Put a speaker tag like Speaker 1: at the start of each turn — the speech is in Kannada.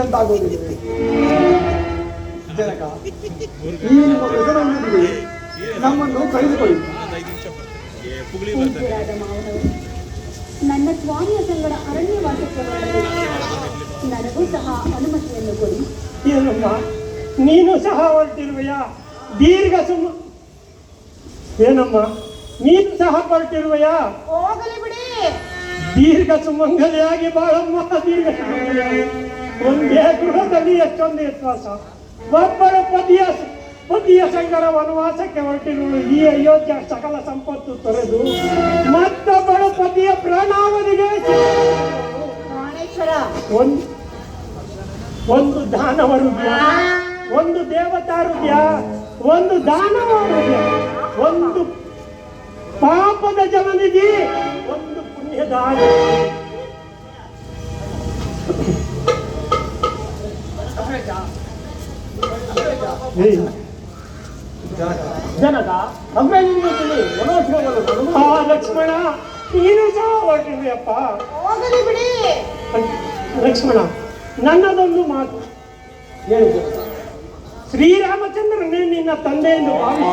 Speaker 1: ಹುಟ್ಟಿದಂತಾಗುವುದಿಲ್ಲ ಜನಕ ಈ ನಿಮ್ಮ ವ್ಯಸನವಿಲ್ಲದೆ ನಮ್ಮನ್ನು
Speaker 2: ಮಾವನವರು ನನ್ನ ಸ್ವಾಮಿಯ ಸಂಗಡ ಅರಣ್ಯವಾಸಕ್ಕೆ ನನಗೂ ಸಹ ಅನುಮತಿಯನ್ನು ಕೊಡಿ.
Speaker 3: ಏನಮ್ಮ? ನೀನು ಸಹ ಹೊರಟಿರುವೆಯಾ? ದೀರ್ಘ ಸುಮ ಏನಮ್ಮ? ನೀನು ಸಹ ಹೊರಟಿರುವೆಯ?
Speaker 2: ಹೋಗಲಿ ಬಿಡಿ.
Speaker 3: ದೀರ್ಘ ಸುಮಂಗಲಿಯಾಗಿ ಬಾಳಮ್ಮ ದೀರ್ಘ ಸುಮಂಗಲಿಯಾಗಿ. ಒಂದೇ ಗೃಹದಲ್ಲಿ ಎಷ್ಟೊಂದು ವಿಶ್ವಾಸ ಒಬ್ಬರ ಪತಿಯ ಪತಿಯ ಸಂಗರ ವನವಾಸಕ್ಕೆ ಹೊರಟಿರುವುದು ಈ ಅಯೋಧ್ಯ ಸಕಲ ಸಂಪತ್ತು ತೊರೆದು ಮತ್ತ ಪತಿಯ ಪ್ರಾಣಾವಧಿಗೆ ಒಂದು ಒಂದು ದಾನವ ಹೃದಯ ಒಂದು ದೇವತಾ ಹೃದಯ ಒಂದು ದಾನವ ಹೃದಯ ಒಂದು ಪಾಪದ ಜಮನಿದಿ ಒಂದು ಪುಣ್ಯದ
Speaker 1: ಬರಲು
Speaker 3: ಆ ಲಕ್ಷ್ಮಣ ನೀನು ಸಹ ಹೊರಟಿರುವೆಯಪ್ಪ
Speaker 2: ಹೋಗಲಿ ಬಿಡಿ.
Speaker 3: ಲಕ್ಷ್ಮಣ ನನ್ನದೊಂದು ಮಾತು.
Speaker 1: ಜನಕ?
Speaker 3: ಶ್ರೀರಾಮಚಂದ್ರನೇ ನಿನ್ನ ತಂದೆ ಎಂದು ಭಾವಿಸಿ.